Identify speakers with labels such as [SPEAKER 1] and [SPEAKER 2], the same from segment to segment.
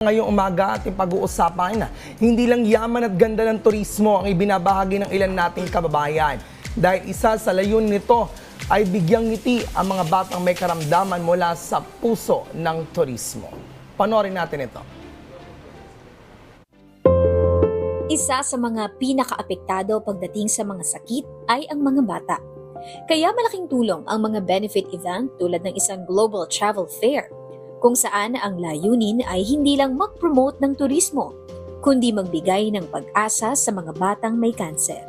[SPEAKER 1] Ngayong umaga ating pag-uusapan na hindi lang yaman at ganda ng turismo ang ibinabahagi ng ilan nating kababayan. Dahil isa sa layunin nito ay bigyang ngiti ang mga batang may karamdaman mula sa puso ng turismo. Panorin natin ito.
[SPEAKER 2] Isa sa mga pinakaapektado pagdating sa mga sakit ay ang mga bata. Kaya malaking tulong ang mga benefit event tulad ng isang global travel fair kung saan ang layunin ay hindi lang mag-promote ng turismo, kundi magbigay ng pag-asa sa mga batang may kanser.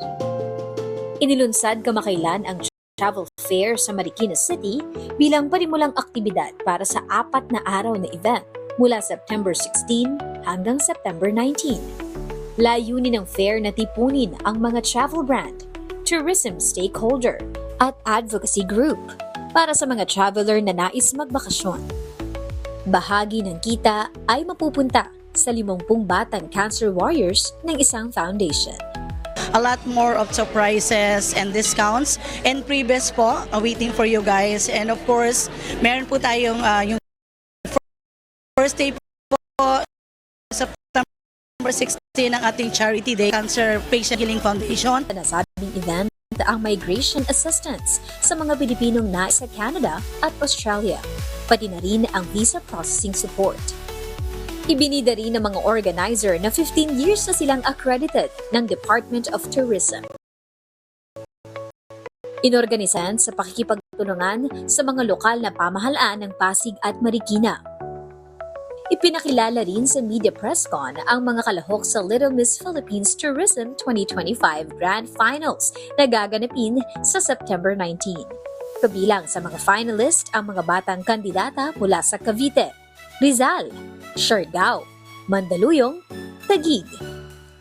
[SPEAKER 2] Inilunsad kamakailan ang travel fair sa Marikina City bilang panimulang aktibidad para sa apat na araw na event mula September 16 hanggang September 19. Layunin ng fair na tipunin ang mga travel brand, tourism stakeholder, at advocacy group para sa mga traveler na nais magbakasyon. Bahagi ng kita ay mapupunta sa 50 batang cancer warriors ng isang foundation.
[SPEAKER 3] a lot more of surprises and discounts and freebies po waiting for you guys. And of course, meron po tayong uh, yung first day po September 16 ng ating Charity Day Cancer Patient Healing Foundation.
[SPEAKER 2] Sa nasabing event ang migration assistance sa mga Pilipinong nasa Canada at Australia, pati na rin ang visa processing support. Ibinida rin ng mga organizer na 15 years na silang accredited ng Department of Tourism. Inorganisan sa pakikipagtulungan sa mga lokal na pamahalaan ng Pasig at Marikina. Ipinakilala rin sa Media Presscon ang mga kalahok sa Little Miss Philippines Tourism 2025 Grand Finals na gaganapin sa September 19. Kabilang sa mga finalist ang mga batang kandidata mula sa Cavite, Rizal, Siargao, Mandaluyong, Taguig,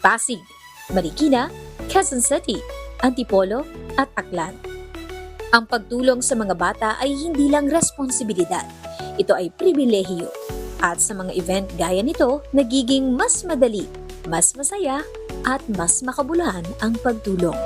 [SPEAKER 2] Pasig, Marikina, Quezon City, Antipolo at Aklan. Ang pagtulong sa mga bata ay hindi lang responsibilidad, ito ay pribilehiyo. At sa mga event gaya nito, nagiging mas madali, mas masaya, at mas makabuluhan ang pagtulong.